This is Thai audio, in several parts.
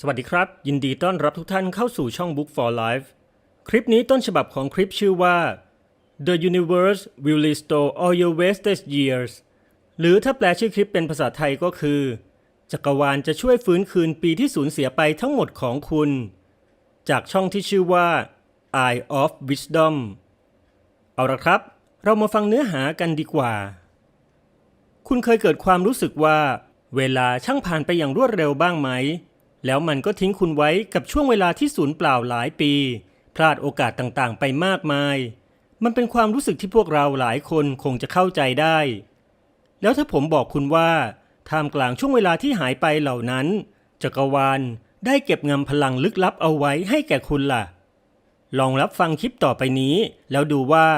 สวัสดีครับ ยินดีต้อนรับทุกท่านเข้าสู่ช่อง Book for Life คลิปนี้ต้นฉบับของคลิปชื่อว่า The Universe Will Restore All Your Wasted Years หรือถ้าแปลชื่อคลิปเป็นภาษาไทยก็คือ จักรวาลจะช่วยฟื้นคืนปีที่สูญเสียไปทั้งหมดของคุณ จากช่องที่ชื่อว่า Eye of Wisdom เอาละครับ เรามาฟังเนื้อหากันดีกว่า คุณเคยเกิดความรู้สึกว่า เวลาช่างผ่านไปอย่างรวดเร็วบ้างไหม แล้วมันก็ทิ้งคุณไว้กับช่วงเวลาที่สูญเปล่าหลายปี พลาดโอกาสต่างๆ ไปมากมาย มันเป็นความรู้สึกที่พวกเราหลายคนคงจะเข้าใจได้ แล้วถ้าผมบอกคุณว่าท่ามกลางช่วงเวลาที่หายไปเหล่านั้น จักรวาลได้เก็บงำพลังลึกลับเอาไว้ให้แก่คุณล่ะ ลองรับฟังคลิปต่อไปนี้ แล้วดูว่า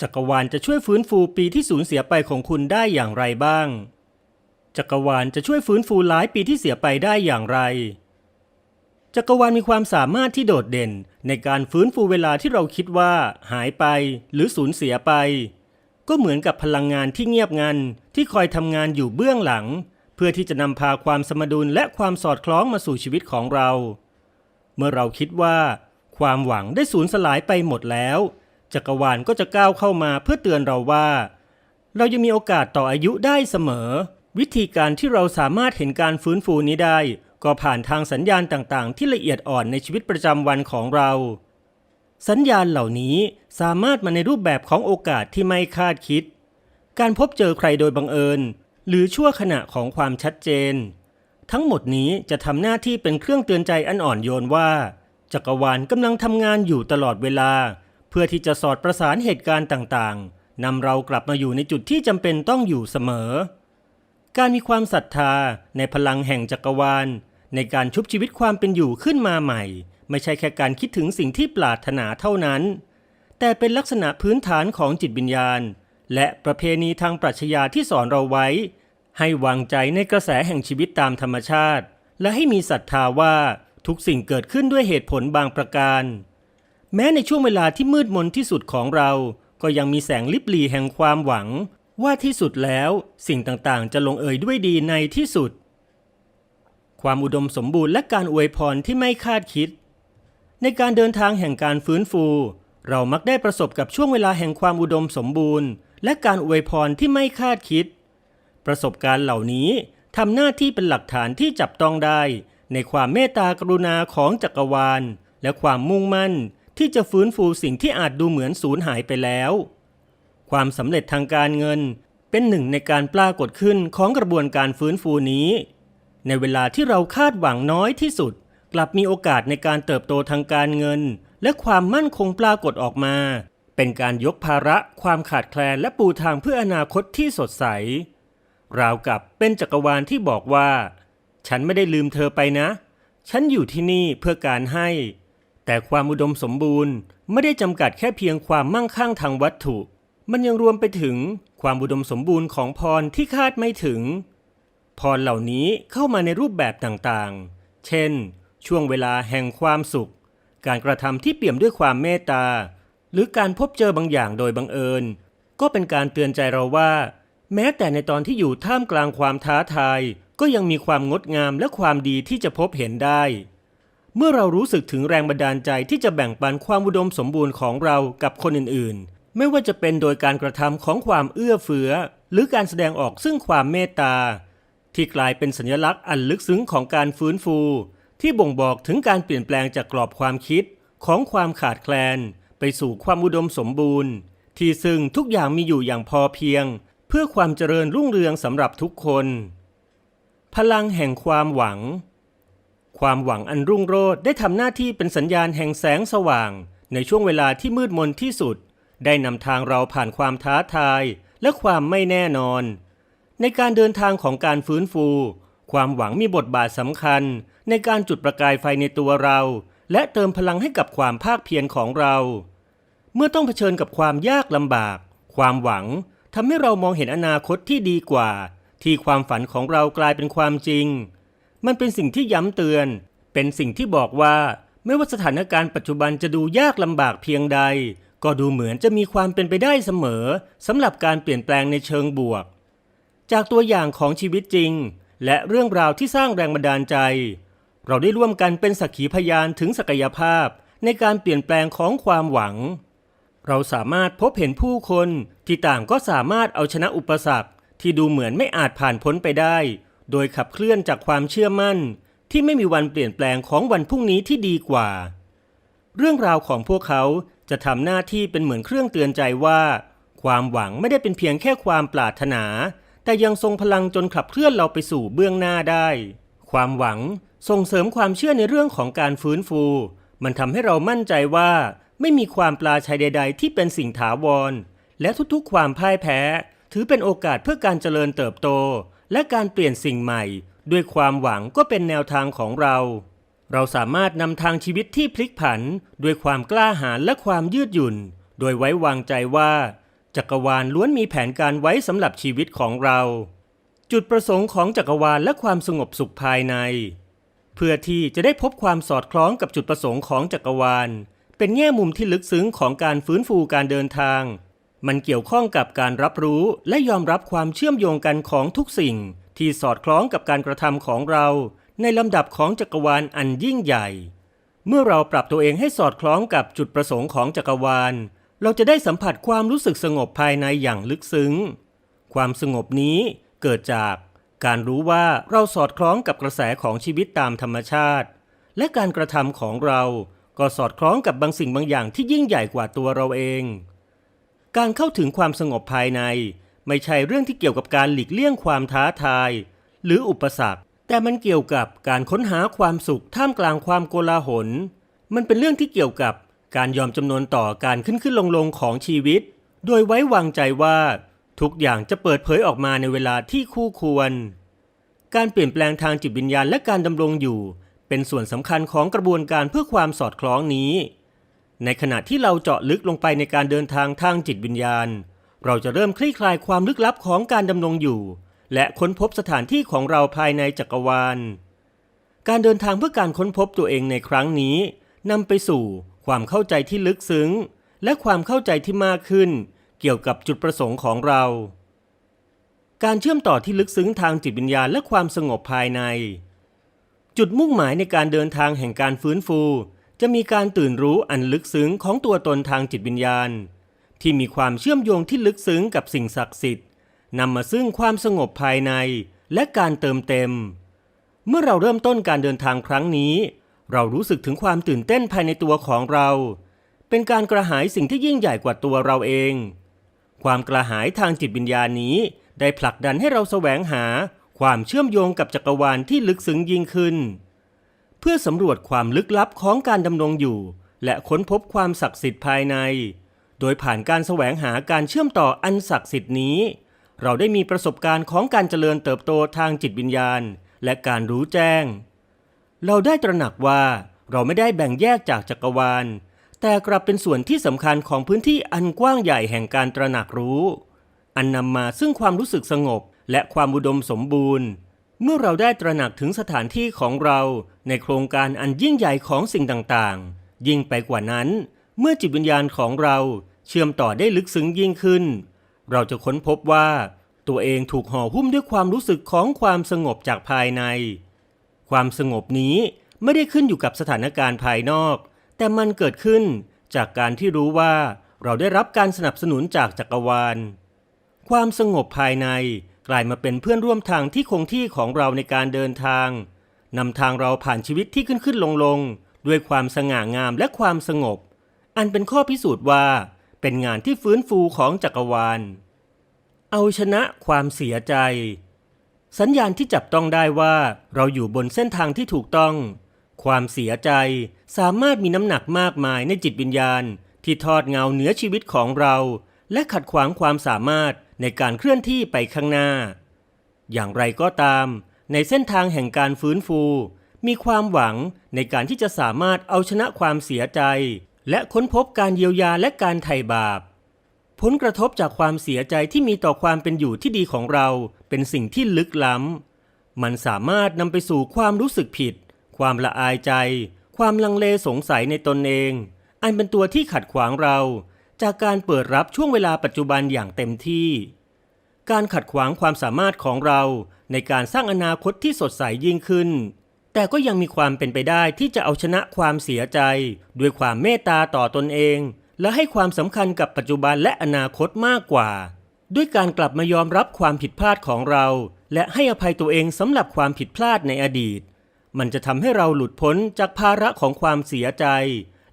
จักรวาลจะช่วยฟื้นฟูปีที่สูญเสียไปของคุณได้อย่างไรบ้าง จักรวาลจะช่วยฟื้นฟูหลายปีที่เสียไปได้อย่างไร จักรวาลมีความสามารถที่โดดเด่นในการฟื้นฟูเวลาที่เราคิดว่าหายไปหรือสูญเสียไป ก็เหมือนกับพลังงานที่เงียบงันที่คอยทำงานอยู่เบื้องหลัง เพื่อที่จะนำพาความสมดุลและความสอดคล้องมาสู่ชีวิตของเรา เมื่อเราคิดว่า ความหวังได้สูญสลายไปหมดแล้ว จักรวาลก็จะก้าวเข้ามาเพื่อเตือนเราว่า เรายังมีโอกาสต่ออายุได้เสมอ วิธีการที่เราสามารถเห็นการฟื้นฟูนี้ได้ ก็ผ่านทางสัญญาณต่างๆ ที่ละเอียดอ่อนในชีวิตประจำวันของเรา สัญญาณเหล่านี้สามารถมาในรูปแบบของโอกาสที่ไม่คาดคิด การพบเจอใครโดยบังเอิญ หรือชั่วขณะของความชัดเจน ทั้งหมดนี้จะทำหน้าที่เป็นเครื่องเตือนใจอันอ่อนโยนว่า จักรวาลกำลังทำงานอยู่ตลอดเวลา เพื่อที่จะสอดประสานเหตุการณ์ต่างๆนำเรากลับมาอยู่ในจุดที่จำเป็นต้องอยู่เสมอ การมีความศรัทธาในพลังแห่งจักรวาล ในการชุบชีวิตความเป็นอยู่ขึ้นมาใหม่ ไม่ใช่แค่การคิดถึงสิ่งที่ปรารถนาเท่านั้น แต่เป็นลักษณะพื้นฐานของจิตวิญญาณ และประเพณีทางปรัชญาที่สอนเราไว้ ให้วางใจในกระแสแห่งชีวิตตามธรรมชาติ และให้มีศรัทธาว่าทุกสิ่งเกิดขึ้นด้วยเหตุผลบางประการ แม้ในช่วงเวลาที่มืดมนที่สุดของเรา ก็ยังมีแสงลิบหลีแห่งความหวัง ว่าที่สุดแล้วสิ่งต่างๆ จะลงเอยด้วยดีในที่สุด ความอุดมสมบูรณ์และการอวยพรที่ไม่คาดคิด ในการเดินทางแห่งการฟื้นฟู เรามักได้ประสบกับช่วงเวลาแห่งความอุดมสมบูรณ์ และการอวยพรที่ไม่คาดคิด ประสบการณ์เหล่านี้ทำหน้าที่เป็นหลักฐานที่จับต้องได้ ในความเมตตากรุณาของจักรวาล และความมุ่งมั่นที่จะฟื้นฟูสิ่งที่อาจดูเหมือนสูญหายไปแล้ว ความสำเร็จทางการเงินเป็นหนึ่งในการปรากฏขึ้นของกระบวนการฟื้นฟูนี้ ในเวลาที่เราคาดหวังน้อยที่สุด กลับมีโอกาสในการเติบโตทางการเงิน และความมั่นคงปรากฏออกมา เป็นการยกภาระความขาดแคลนและปูทางเพื่ออนาคตที่สดใส ราวกับเป็นจักรวาลที่บอกว่า ฉันไม่ได้ลืมเธอไปนะ ฉันอยู่ที่นี่เพื่อการให้ แต่ความอุดมสมบูรณ์ไม่ได้จำกัดแค่เพียงความมั่งคั่งทางวัตถุ มันยังรวมไปถึงความอุดมสมบูรณ์ของพรที่คาดไม่ถึง พรเหล่านี้เข้ามาในรูปแบบต่างๆ เช่น ช่วงเวลาแห่งความสุข การกระทำที่เปี่ยมด้วยความเมตตา หรือการพบเจอบางอย่างโดยบังเอิญ ก็เป็นการเตือนใจเราว่า แม้แต่ในตอนที่อยู่ท่ามกลางความท้าทาย ก็ยังมีความงดงามและความดีที่จะพบเห็นได้ เมื่อเรารู้สึกถึงแรงบันดาลใจที่จะแบ่งปันความอุดมสมบูรณ์ของเรากับคนอื่นๆ ไม่ว่าจะเป็นโดยการกระทำของความเอื้อเฟื้อ หรือการแสดงออกซึ่งความเมตตา ที่กลายเป็นสัญลักษณ์อันลึกซึ้งของการฟื้นฟู ที่บ่งบอกถึงการเปลี่ยนแปลงจากกรอบความคิดของความขาดแคลน ไปสู่ความอุดมสมบูรณ์ ที่ซึ่งทุกอย่างมีอยู่อย่างพอเพียง เพื่อความเจริญรุ่งเรืองสำหรับทุกคน พลังแห่งความหวัง ความหวังอันรุ่งโรจน์ได้ทำหน้าที่เป็นสัญญาณแห่งแสงสว่าง ในช่วงเวลาที่มืดมนที่สุด ได้นำทางเราผ่านความท้าทาย และความไม่แน่นอน ในการเดินทางของการฟื้นฟู ความหวังมีบทบาทสำคัญ ในการจุดประกายไฟในตัวเรา และเติมพลังให้กับความภาคเพียรของเรา เมื่อต้องเผชิญกับความยากลำบาก ความหวังทำให้เรามองเห็นอนาคตที่ดีกว่า ที่ความฝันของเรากลายเป็นความจริง มันเป็นสิ่งที่ย้ำเตือน เป็นสิ่งที่บอกว่าไม่ว่าสถานการณ์ปัจจุบันจะดูยากลำบากเพียงใด ก็ดูเหมือนจะมีความเป็นไปได้เสมอสำหรับการเปลี่ยนแปลงในเชิงบวก จากตัวอย่างของชีวิตจริง และเรื่องราวที่สร้างแรงบันดาลใจ เราได้ร่วมกันเป็นสักขีพยานถึงศักยภาพในการเปลี่ยนแปลงของความหวัง เราสามารถพบเห็นผู้คนที่ต่างก็สามารถเอาชนะอุปสรรคที่ดูเหมือนไม่อาจผ่านพ้นไปได้ โดยขับเคลื่อนจากความเชื่อมั่น ที่ไม่มีวันเปลี่ยนแปลงของวันพรุ่งนี้ที่ดีกว่า เรื่องราวของพวกเขาจะทำหน้าที่เป็นเหมือนเครื่องเตือนใจว่า ความหวังไม่ได้เป็นเพียงแค่ความปรารถนา แต่ยังทรงพลังจนขับเคลื่อนเราไปสู่เบื้องหน้าได้ ความหวังส่งเสริมความเชื่อในเรื่องของการฟื้นฟู มันทำให้เรามั่นใจว่าไม่มีความปลาชัยใด ๆ ที่เป็นสิ่งถาวร และทุกๆ ความพ่ายแพ้ ถือเป็นโอกาสเพื่อการเจริญเติบโต และการเปลี่ยนสิ่งใหม่ ด้วยความหวังก็เป็นแนวทางของเรา เราสามารถนำทางชีวิตที่พลิกผัน ด้วยความกล้าหาญและความยืดหยุ่น โดยไว้วางใจว่า จักรวาลล้วนมีแผนการไว้สำหรับชีวิตของเรา จุดประสงค์ของจักรวาลและความสงบสุขภายใน เพื่อที่จะได้พบความสอดคล้องกับจุดประสงค์ของจักรวาล เป็นแง่มุมที่ลึกซึ้งของการฟื้นฟูการเดินทาง มันเกี่ยวข้องกับการรับรู้และยอมรับความเชื่อมโยงกันของทุกสิ่ง ที่สอดคล้องกับการกระทำของเรา ในลำดับของจักรวาลอันยิ่งใหญ่ เมื่อเราปรับตัวเองให้สอดคล้องกับจุดประสงค์ของจักรวาล เราจะได้สัมผัสความรู้สึกสงบภายในอย่างลึกซึ้ง ความสงบนี้เกิดจากการรู้ว่าเราสอดคล้องกับกระแสของชีวิตตามธรรมชาติ และการกระทำของเราก็สอดคล้องกับบางสิ่งบางอย่างที่ยิ่งใหญ่กว่าตัวเราเอง การเข้าถึงความสงบภายใน ไม่ใช่เรื่องที่เกี่ยวกับการหลีกเลี่ยงความท้าทาย หรืออุปสรรค แต่มันเกี่ยวกับการค้นหาความสุขท่ามกลางความโกลาหล มันเป็นเรื่องที่เกี่ยวกับ การยอมจำนวนต่อการขึ้นขึ้นลงลงของชีวิต โดยไว้วางใจว่า ทุกอย่างจะเปิดเผยออกมาในเวลาที่คู่ควร การเปลี่ยนแปลงทางจิตวิญญาณและการดำรงอยู่ เป็นส่วนสำคัญของกระบวนการเพื่อความสอดคล้องนี้ ในขณะที่เราเจาะลึกลงไปในการเดินทางทางจิตวิญญาณ เราจะเริ่มคลี่คลายความลึกลับของการดำรงอยู่ และค้นพบสถานที่ของเราภายในจักรวาล การเดินทางเพื่อการค้นพบตัวเองในครั้งนี้นำไปสู่ ความเข้าใจที่ลึกซึ้ง และความเข้าใจที่มากขึ้น เกี่ยวกับจุดประสงค์ของเรา การเชื่อมต่อที่ลึกซึ้งทางจิตวิญญาณและความสงบภายใน จุดมุ่งหมายในการเดินทางแห่งการฟื้นฟู จะมีการตื่นรู้อันลึกซึ้งของตัวตนทางจิตวิญญาณ ที่มีความเชื่อมโยงที่ลึกซึ้งกับสิ่งศักดิ์สิทธิ์นำมาซึ่งความสงบภายในและการเติมเต็ม เมื่อเราเริ่มต้นการเดินทางครั้งนี้ เรารู้สึกถึงความตื่นเต้นภายในตัวของเรา เป็นการกระหายสิ่งที่ยิ่งใหญ่กว่าตัวเราเอง ความกระหายทางจิตวิญญาณนี้ได้ผลักดันให้เราแสวงหาความเชื่อมโยงกับจักรวาลที่ลึกซึ้งยิ่งขึ้น เพื่อสำรวจความลึกลับของการดำรงอยู่ และค้นพบความศักดิ์สิทธิ์ภายใน โดยผ่านการแสวงหาการเชื่อมต่ออันศักดิ์สิทธิ์นี้ เราได้มีประสบการณ์ของการเจริญเติบโตทางจิตวิญญาณ และการรู้แจ้ง เราได้ตระหนักว่าเราไม่ได้แบ่งแยกจากจักรวาล แต่กลับเป็นส่วนที่สำคัญของพื้นที่อันกว้างใหญ่แห่งการตระหนักรู้ อันนำมาซึ่งความรู้สึกสงบและความอุดมสมบูรณ์ เมื่อเราได้ตระหนักถึงสถานที่ของเราในโครงการอันยิ่งใหญ่ของสิ่งต่างๆ ยิ่งไปกว่านั้น เมื่อจิตวิญญาณของเราเชื่อมต่อได้ลึกซึ้งยิ่งขึ้น เราจะค้นพบว่า ตัวเองถูกห่อหุ้มด้วยความรู้สึกของความสงบจากภายใน ความสงบนี้ไม่ได้ขึ้นอยู่กับสถานการณ์ภายนอก แต่มันเกิดขึ้นจากการที่รู้ว่าเราได้รับการสนับสนุนจากจักรวาล ความสงบภายในกลายมาเป็นเพื่อนร่วมทางที่คงที่ของเราในการเดินทางนำทางเราผ่านชีวิตที่ขึ้นขึ้นลงลงด้วยความสง่างามและความสงบ อันเป็นข้อพิสูจน์ว่า เป็นงานที่ฟื้นฟูของจักรวาล เอาชนะความเสียใจ สัญญาณที่จับต้องได้ว่าเราอยู่บนเส้นทางที่ถูกต้อง ความเสียใจสามารถมีน้ำหนักมากมายในจิตวิญญาณ ที่ทอดเงาเหนือชีวิตของเรา และขัดขวางความสามารถในการเคลื่อนที่ไปข้างหน้า อย่างไรก็ตาม ในเส้นทางแห่งการฟื้นฟู มีความหวังในการที่จะสามารถเอาชนะความเสียใจ และค้นพบการเยียวยาและการไถ่บาป ผลกระทบจากความเสียใจที่มีต่อความเป็นอยู่ที่ดีของเรา เป็นสิ่งที่ลึกล้ำ มันสามารถนำไปสู่ความรู้สึกผิด ความละอายใจ ความลังเลสงสัยในตนเอง อันเป็นตัวที่ขัดขวางเรา จากการเปิดรับช่วงเวลาปัจจุบันอย่างเต็มที่ การขัดขวางความสามารถของเรา ในการสร้างอนาคตที่สดใสยิ่งขึ้น แต่ก็ยังมีความเป็นไปได้ที่จะเอาชนะความเสียใจ ด้วยความเมตตาต่อตนเอง และให้ความสำคัญกับปัจจุบันและอนาคตมากกว่า ด้วยการกลับมายอมรับความผิดพลาดของเรา และให้อภัยตัวเองสำหรับความผิดพลาดในอดีต มันจะทำให้เราหลุดพ้นจากภาระของความเสียใจ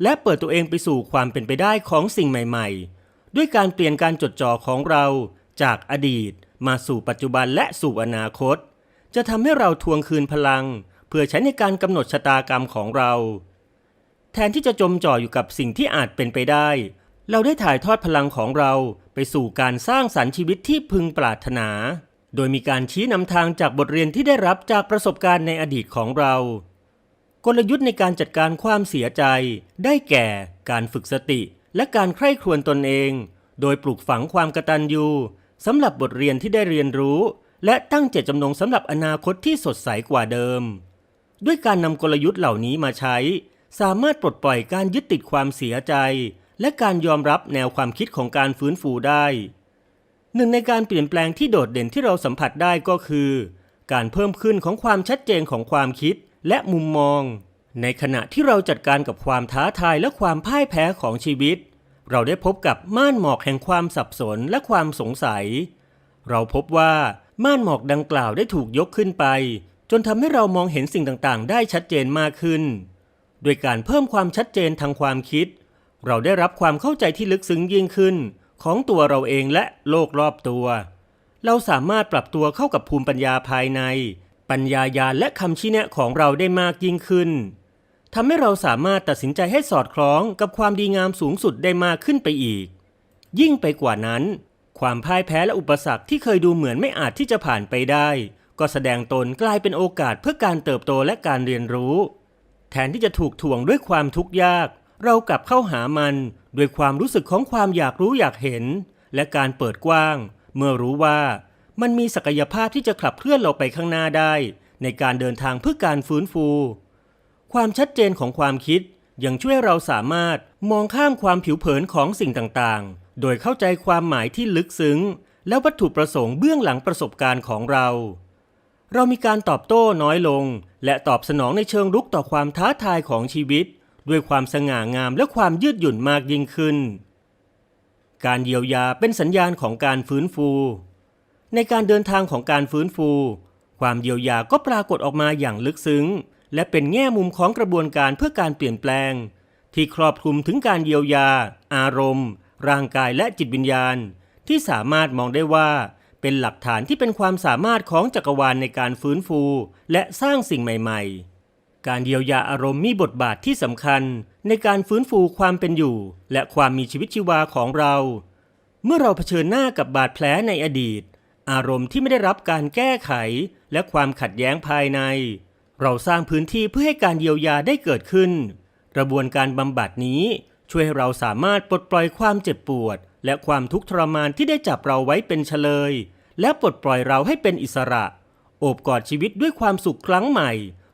และเปิดตัวเองไปสู่ความเป็นไปได้ของสิ่งใหม่ ๆ ด้วยการเปลี่ยนการจดจ่อของเรา จากอดีต มาสู่ปัจจุบันและสู่อนาคต จะทำให้เราทวงคืนพลัง เพื่อใช้ในการกำหนดชะตากรรมของเรา แทนที่จะจมจ่ออยู่กับสิ่งที่อาจเป็นไปได้ เราได้ถ่ายทอดพลังของเราไปสู่การสร้างสรรค์ชีวิตที่พึงปรารถนา โดยมีการชี้นำทางจากบทเรียนที่ได้รับจากประสบการณ์ในอดีตของเรา กลยุทธ์ในการจัดการความเสียใจ ได้แก่ การฝึกสติ และการใคร่ครวญตนเอง โดยปลูกฝังความกตัญญูสำหรับบทเรียนที่ได้เรียนรู้ และตั้งเจตจำนงสำหรับอนาคตที่สดใสกว่าเดิม ด้วยการนำกลยุทธ์เหล่านี้มาใช้ สามารถปลดปล่อยการยึดติดความเสียใจ และการยอมรับแนวความคิดของการฟื้นฟูได้ หนึ่งในการเปลี่ยนแปลงที่โดดเด่นที่เราสัมผัสได้ก็คือ การเพิ่มขึ้นของความชัดเจนของความคิดและมุมมอง ในขณะที่เราจัดการกับความท้าทายและความพ่ายแพ้ของชีวิต เราได้พบกับม่านหมอกแห่งความสับสนและความสงสัย เราพบว่าม่านหมอกดังกล่าวได้ถูกยกขึ้นไป จนทำให้เรามองเห็นสิ่งต่างๆ ได้ชัดเจนมากขึ้น โดยการเพิ่มความชัดเจนทางความคิด เราได้รับความเข้าใจที่ลึกซึ้งยิ่งขึ้น ของตัวเราเองและโลกรอบตัว เราสามารถปรับตัวเข้ากับภูมิปัญญาภายใน ปัญญายาและคำชี้แนะของเราได้มากยิ่งขึ้นทำให้เราสามารถตัดสินใจให้สอดคล้องกับความดีงามสูงสุดได้มากขึ้นไปอีก ยิ่งไปกว่านั้น ความพ่ายแพ้และอุปสรรคที่เคยดูเหมือนไม่อาจที่จะผ่านไปได้ ก็แสดงตนกลายเป็นโอกาสเพื่อการเติบโตและการเรียนรู้ แทนที่จะถูกถ่วงด้วยความทุกข์ยาก เรากลับเข้าหามันด้วยความรู้สึกของความอยากรู้อยากเห็น และการเปิดกว้าง เมื่อรู้ว่ามันมีศักยภาพที่จะขับเคลื่อนเราไปข้างหน้าได้ ในการเดินทางเพื่อการฟื้นฟู ความชัดเจนของความคิดยังช่วยเราสามารถมองข้ามความผิวเผินของสิ่งต่างๆ โดยเข้าใจความหมายที่ลึกซึ้ง และวัตถุประสงค์เบื้องหลังประสบการณ์ของเรา เรามีการตอบโต้น้อยลง และตอบสนองในเชิงรุกต่อความท้าทายของชีวิต ด้วยความสง่างามและความยืดหยุ่นมากยิ่งขึ้น การเยียวยาเป็นสัญญาณของการฟื้นฟู ในการเดินทางของการฟื้นฟู ความเยียวยาก็ปรากฏออกมาอย่างลึกซึ้ง และเป็นแง่มุมของกระบวนการเพื่อการเปลี่ยนแปลง ที่ครอบคลุมถึงการเยียวยา อารมณ์ ร่างกายและจิตวิญญาณ ที่สามารถมองได้ว่า เป็นหลักฐานที่เป็นความสามารถของจักรวาลในการฟื้นฟู และสร้างสิ่งใหม่ ๆ การเยียวยาอารมณ์มีบทบาทที่สำคัญในการฟื้นฟูความเป็นอยู่ และความมีชีวิตชีวาของเรา เมื่อเราเผชิญหน้ากับบาดแผลในอดีต อารมณ์ที่ไม่ได้รับการแก้ไข และความขัดแย้งภายใน เราสร้างพื้นที่เพื่อให้การเยียวยาได้เกิดขึ้น กระบวนการบำบัดนี้ช่วยให้เราสามารถปลดปล่อยความเจ็บปวด และความทุกข์ทรมานที่ได้จับเราไว้เป็นเฉลย และปลดปล่อยเราให้เป็นอิสระ โอบกอดชีวิตด้วยความสุขครั้งใหม่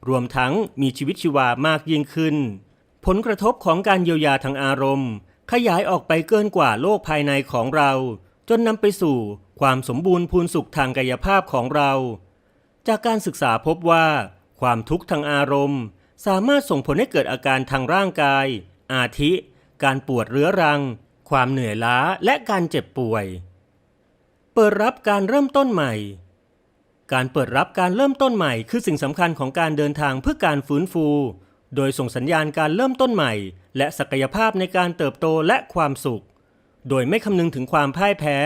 รวมทั้งมีชีวิตชีวามากยิ่งขึ้น ผลกระทบของการเยียวยาทางอารมณ์ ขยายออกไปเกินกว่าโลกภายในของเรา จนนำไปสู่ความสมบูรณ์พูนสุขทางกายภาพของเรา จากการศึกษาพบว่า ความทุกข์ทางอารมณ์ สามารถส่งผลให้เกิดอาการทางร่างกาย อาทิ การปวดเรื้อรัง ความเหนื่อยล้าและการเจ็บป่วย เปิดรับการเริ่มต้นใหม่ การเปิดรับการเริ่มต้นใหม่ คือสิ่งสำคัญของการเดินทางเพื่อการฟื้นฟู โดยส่งสัญญาณการเริ่มต้นใหม่ และศักยภาพในการเติบโตและความสุข โดยไม่คำนึงถึงความพ่ายแพ้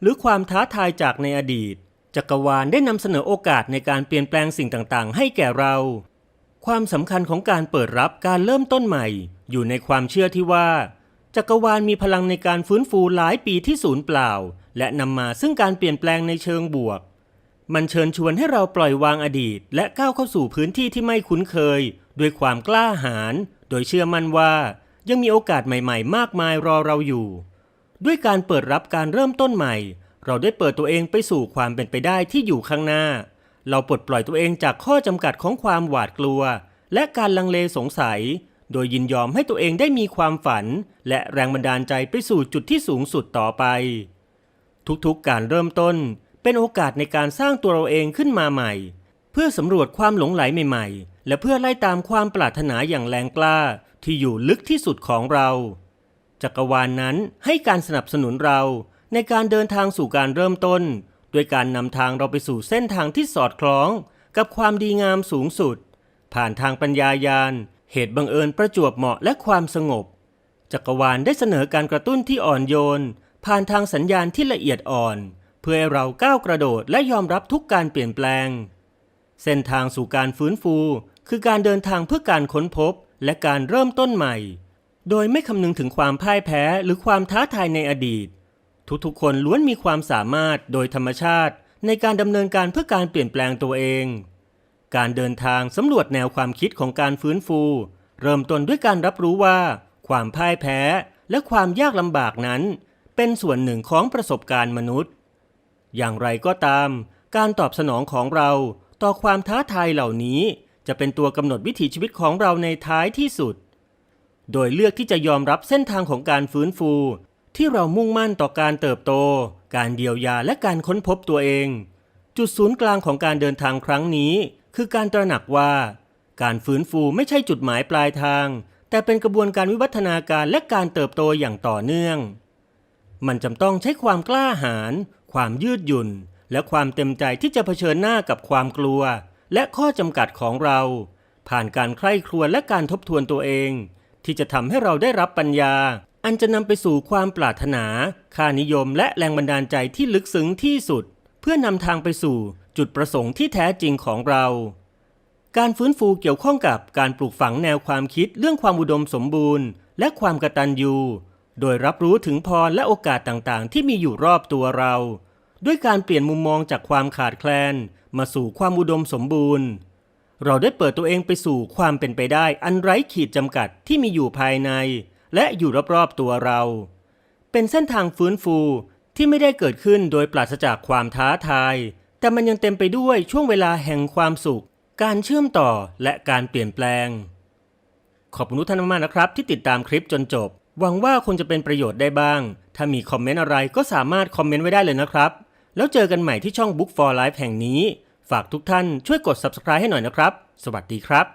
หรือความท้าทายจากในอดีต จักรวาลได้นำเสนอโอกาสในการเปลี่ยนแปลงสิ่งต่างๆ ให้แก่เราความสำคัญของการเปิดรับการเริ่มต้นใหม่ อยู่ในความเชื่อที่ว่า จักรวาลมีพลังในการฟื้นฟูหลายปีที่สูญเปล่า และนำมาซึ่งการเปลี่ยนแปลงในเชิงบวก มันเชิญชวนให้เราปล่อยวางอดีต และก้าวเข้าสู่พื้นที่ที่ไม่คุ้นเคย ด้วยความกล้าหาญโดยเชื่อมั่นว่า ยังมีโอกาสใหม่ๆ มากมายรอเราอยู่ ด้วยการเปิดรับการเริ่มต้นใหม่ เราได้เปิดตัวเองไปสู่ความเป็นไปได้ที่อยู่ข้างหน้า เราปลดปล่อยตัวเองจากข้อจำกัดของความหวาดกลัว และการลังเลสงสัย โดยยินยอมให้ตัวเองได้มีความฝัน และแรงบันดาลใจไปสู่จุดที่สูงสุดต่อไป ทุกๆการเริ่มต้น เป็นโอกาสในการสร้างตัวเราเองขึ้นมาใหม่ เพื่อสำรวจความหลงไหลใหม่ๆ และเพื่อไล่ตามความปรารถนาอย่างแรงกล้าที่อยู่ลึกที่สุดของเรา จักรวาลนนั้นให้การสนับสนุนเราในการเดินทางสู่การเริ่มต้นด้วยการนำทางเราไปสู่เส้นทางที่สอดคล้อง กับความดีงามสูงสุด ผ่านทางปัญญายาณ เหตุบังเอิญประจวบเหมาะและความสงบ จักรวาลได้เสนอการกระตุ้นที่อ่อนโยน ผ่านทางสัญญาณที่ละเอียดอ่อน เพื่อให้เราก้าวกระโดดและยอมรับทุกการเปลี่ยนแปลง เส้นทางสู่การฟื้นฟู คือการเดินทางเพื่อการค้นพบและการเริ่มต้นใหม่ โดยไม่คำนึงถึงความพ่ายแพ้หรือความท้าทายในอดีต ทุกๆคนล้วนมีความสามารถโดยธรรมชาติในการดำเนินการเพื่อการเปลี่ยนแปลงตัวเอง การเดินทางสำรวจแนวความคิดของการฟื้นฟู เริ่มต้นด้วยการรับรู้ว่า ความพ่ายแพ้และความยากลำบากนั้น เป็นส่วนหนึ่งของประสบการณ์มนุษย์ อย่างไรก็ตาม การตอบสนองของเราต่อความท้าทายเหล่านี้ จะเป็นตัวกำหนดวิถีชีวิตของเราในท้ายที่สุด โดยเลือกที่จะยอมรับเส้นทางของการฟื้นฟู ที่เรามุ่งมั่นต่อการเติบโต การเยียวยาและการค้นพบตัวเอง จุดศูนย์กลางของการเดินทางครั้งนี้ คือการตระหนักว่า การฟื้นฟูไม่ใช่จุดหมายปลายทาง แต่เป็นกระบวนการวิวัฒนาการและการเติบโตอย่างต่อเนื่อง มันจำต้องใช้ความกล้าหาญความยืดหยุ่น และความเต็มใจที่จะเผชิญหน้ากับความกลัว และข้อจำกัดของเรา ผ่านการใคร่ครวญและการทบทวนตัวเอง ที่จะทำให้เราได้รับปัญญา อันจะนำไปสู่ความปรารถนา ค่านิยมและแรงบันดาลใจที่ลึกซึ้งที่สุด เพื่อนำทางไปสู่ จุดประสงค์ที่แท้จริงของเรา การฟื้นฟูเกี่ยวข้องกับการปลูกฝังแนวความคิดเรื่องความอุดมสมบูรณ์ และความกตัญญูโดยรับรู้ถึงพรและโอกาสต่างๆ ที่มีอยู่รอบตัวเรา ด้วยการเปลี่ยนมุมมองจากความขาดแคลน มาสู่ความอุดมสมบูรณ์ เราได้เปิดตัวเองไปสู่ความเป็นไปได้อันไร้ขีดจำกัดที่มีอยู่ภายใน และอยู่รอบๆตัวเรา เป็นเส้นทางฟื้นฟูที่ไม่ได้เกิดขึ้นโดยปราศจากความท้าทาย แต่มันยังเต็มไปด้วยช่วงเวลาแห่งความสุข การเชื่อมต่อและการเปลี่ยนแปลง ขอบคุณทุกท่านมากๆนะครับ ที่ติดตามคลิปจนจบ หวังว่าคงจะเป็นประโยชน์ได้บ้าง ถ้ามีคอมเมนต์อะไรก็สามารถคอมเมนต์ไว้ได้เลยนะครับ แล้วเจอกันใหม่ที่ช่อง Book for Life แห่งนี้ ฝากทุกท่านช่วยกด subscribe ให้หน่อยนะครับ สวัสดีครับ